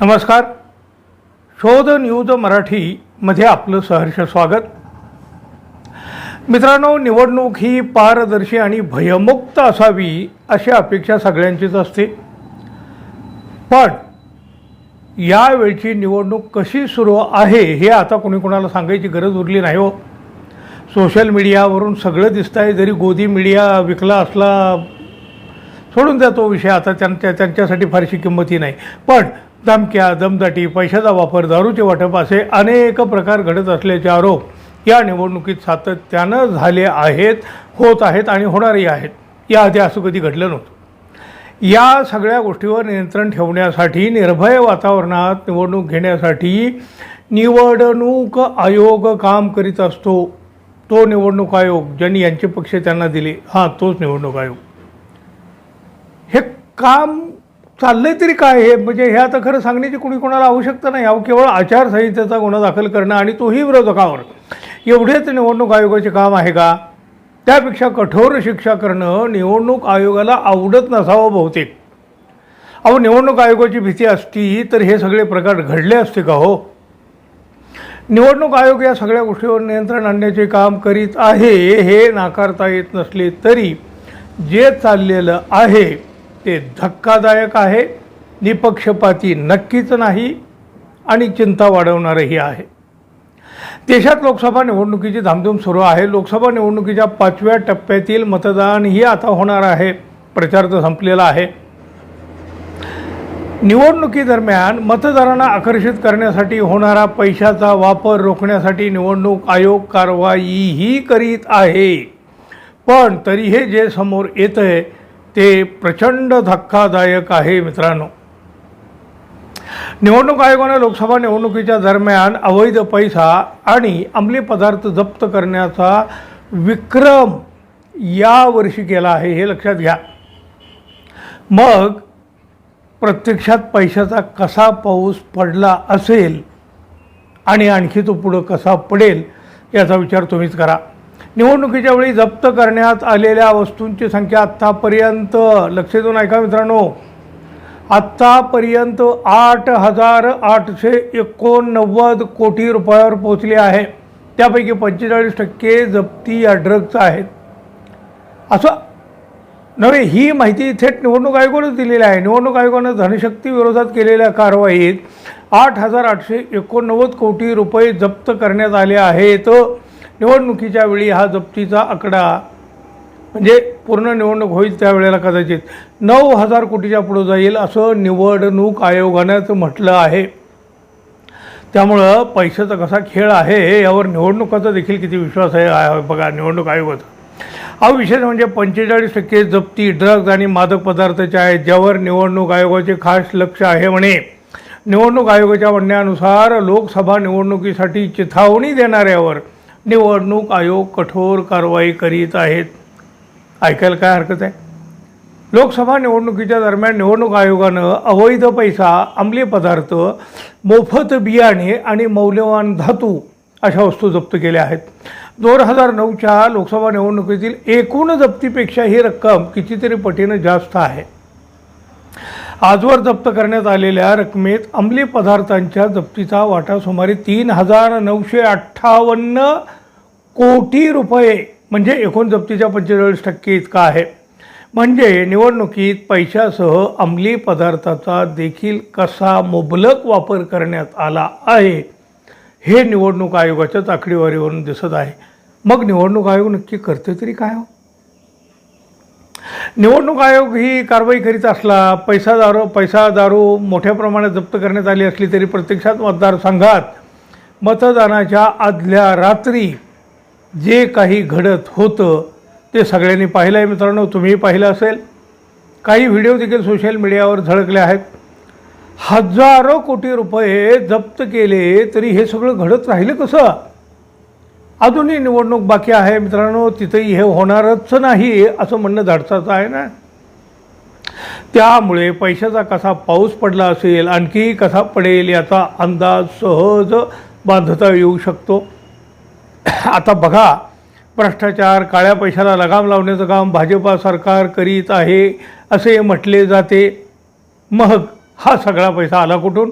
नमस्कार. शोध न्यूज मराठीमध्ये आपलं सहर्ष स्वागत. मित्रांनो निवडणूक ही पारदर्शी आणि भयमुक्त असावी अशी अपेक्षा सगळ्यांचीच असते. पण यावेळची निवडणूक कशी सुरू आहे हे आता कोणी कोणाला सांगायची गरज उरली नाही हो. सोशल मीडियावरून सगळं दिसतं आहे जरी गोदी मीडिया विकला असला सोडून द्या तो विषय आता त्यांच्या त्यांच्यासाठी फारशी किंमतही नाही. पण धमक्या दमदाटी पैशाचा वापर दारूचे वाटप असे अनेक प्रकार घडत असल्याचे आरोप या निवडणुकीत सातत्यानं झाले आहेत होत आहेत आणि होणारही आहेत. याआधी असं कधी घडलं नव्हतं. या सगळ्या गोष्टीवर नियंत्रण ठेवण्यासाठी निर्भय वातावरणात निवडणूक घेण्यासाठी निवडणूक आयोग काम करीत असतो. तो निवडणूक आयोग ज्यांनी यांचे पक्ष त्यांना दिले हां तोच निवडणूक आयोग. हे काम चाललंय तरी काय हे? म्हणजे हे आता खरं सांगण्याची कुणी कोणाला आवश्यकता नाही. अहो केवळ आचारसंहितेचा गुन्हा दाखल करणं आणि तोही विरोधकावर. एवढेच निवडणूक आयोगाचे काम आहे का? त्यापेक्षा कठोर शिक्षा करणं निवडणूक आयोगाला आवडत नसावं बहुतेक. अहो निवडणूक आयोगाची भीती असती तर हे सगळे प्रकार घडले असते का हो? निवडणूक आयोग या सगळ्या गोष्टीवर नियंत्रण आणण्याचे काम करीत आहे हे नाकारता येत नसले तरी जे चाललेलं आहे ते धक्कादायक आहे. निपक्षपाती नक्कीच नाही आणि चिंता वाढवणारही आहे. देशात लोकसभा निवडणुकीची धामधूम सुरू आहे. लोकसभा निवडणुकीच्या पाचव्या टप्प्यातील मतदानही आता होणार आहे. प्रचार तर संपलेला आहे. निवडणुकीदरम्यान मतदारांना आकर्षित करण्यासाठी होणारा पैशाचा वापर रोखण्यासाठी निवडणूक आयोग कारवाईही करीत आहे. पण तरी हे जे समोर येतं आहे ते प्रचंड धक्कादायक आहे मित्रांनो. निवडणूक आयोगाने लोकसभा निवडणुकीच्या दरम्यान अवैध पैसा आणि अंमली पदार्थ जप्त करण्याचा विक्रम यावर्षी केला आहे हे लक्षात घ्या. मग प्रत्यक्षात पैशाचा कसा पाऊस पडला असेल आणि आणखी तो पुढं कसा पडेल याचा विचार तुम्हीच करा. निवडणुकीच्या वेळी जप्त करण्यात आलेल्या वस्तूंची संख्या आत्तापर्यंत लक्ष देऊन ऐका मित्रांनो? आत्तापर्यंत आठ हजार आठशे एकोणनव्वद कोटी रुपयावर पोचले आहे. त्यापैकी पंचेचाळीस टक्के जप्ती या ड्रग्ज आहेत. असं नव्हे ही माहिती थेट निवडणूक आयोगानंच दिलेली आहे. निवडणूक आयोगानं धनशक्ती विरोधात केलेल्या कारवाईत आठ हजार आठशे एकोणनव्वद कोटी रुपये जप्त करण्यात आले आहेत. निवडणुकीच्या वेळी हा जप्तीचा आकडा म्हणजे पूर्ण निवडणूक होईल त्यावेळेला कदाचित नऊ हजार कोटीच्या पुढं जाईल असं निवडणूक आयोगानंच म्हटलं आहे. त्यामुळं पैशाचा कसा खेळ आहे यावर निवडणुकाचा देखील किती विश्वास आहे आहे बघा निवडणूक आयोगाचा. हा विशेष म्हणजे पंचेचाळीस टक्के जप्ती ड्रग्ज आणि मादक पदार्थाचे आहेत ज्यावर निवडणूक आयोगाचे खास लक्ष आहे म्हणे. निवडणूक आयोगाच्या म्हणण्यानुसार लोकसभा निवडणुकीसाठी चिथावणी देणाऱ्यावर निवडणूक आयोग कठोर कारवाई करीत आहेत. ऐकायला काय हरकत आहे? लोकसभा निवडणुकीच्या दरम्यान निवडणूक आयोगानं अवैध पैसा अंमली पदार्थ मोफत बियाणे आणि मौल्यवान धातू अशा वस्तू जप्त केल्या आहेत. दोन हजार नऊच्या लोकसभा निवडणुकीतील एकूण जप्तीपेक्षा ही रक्कम कितीतरी पटीनं जास्त आहे. आजवर जप्त करण्यात आलेल्या रकमेत अंमली पदार्थांच्या जप्तीचा वाटा सुमारे तीन हजार नऊशे अठ्ठावन्न कोटी रुपये म्हणजे एकूण जप्तीच्या पंचेचाळीस टक्के इतका आहे. म्हणजे निवडणुकीत पैशासह अंमली पदार्थाचा देखील कसा मुबलक वापर करण्यात आला आहे हे निवडणूक आयोगाच्याच आकडेवारीवरून दिसत आहे. मग निवडणूक आयोग नक्की करते तरी काय हो? निवडणूक आयोग ही कारवाई करीत असला पैसा दारू पैसा दारू मोठ्या प्रमाणात जप्त करण्यात आली असली तरी प्रत्यक्षात मतदारसंघात मतदानाच्या आदल्या रात्री जे काही घडत होतं ते सगळ्यांनी पाहिलं आहे मित्रांनो. तुम्हीही पाहिलं असेल. काही व्हिडिओ देखील सोशल मीडियावर झळकले आहेत. हजारो कोटी रुपये जप्त केले तरी हे सगळं घडत राहिलं कसं? अजूनही निवडणूक बाकी आहे मित्रांनो तिथंही हे होणारच नाही असं म्हणणं धाडसाचं आहे ना? त्यामुळे पैशाचा कसा पाऊस पडला असेल आणखी कसा पडेल याचा अंदाज सहज बांधता येऊ शकतो. आता बघा भ्रष्टाचार काळ्या पैशाला लगाम लावण्याचं काम भाजपा सरकार करीत आहे असे म्हटले जाते. मग हा सगळा पैसा आला कुठून?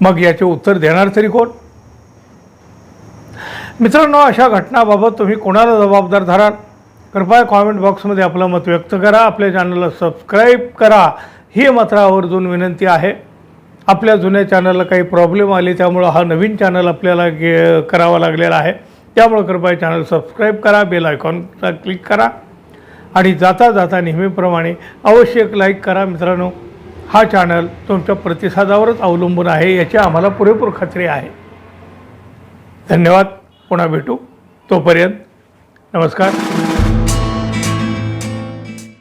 मग याचे उत्तर देणार तरी कोण? मित्रांनो अशा घटनाबाबत तुम्ही कोणाला जबाबदार धराल? कृपया कॉमेंट बॉक्समध्ये आपलं मत व्यक्त करा. आपल्या चॅनलला सबस्क्राईब करा. ही मात्र आवर्जून विनंती आहे. आपल्या जुन्या चॅनलला काही प्रॉब्लेम आले त्यामुळं हा नवीन चॅनल आपल्याला गे करावा लागलेला आहे. त्यामुळं कृपया चॅनल सबस्क्राईब करा. बेल आयकॉनचा क्लिक करा. आणि जाता जाता नेहमीप्रमाणे अवश्य एक लाईक करा मित्रांनो. हा चॅनल तुमच्या प्रतिसादावरच अवलंबून आहे याची आम्हाला पुरेपूर खात्री आहे. धन्यवाद. पुन्हा भेटू. तोपर्यंत नमस्कार.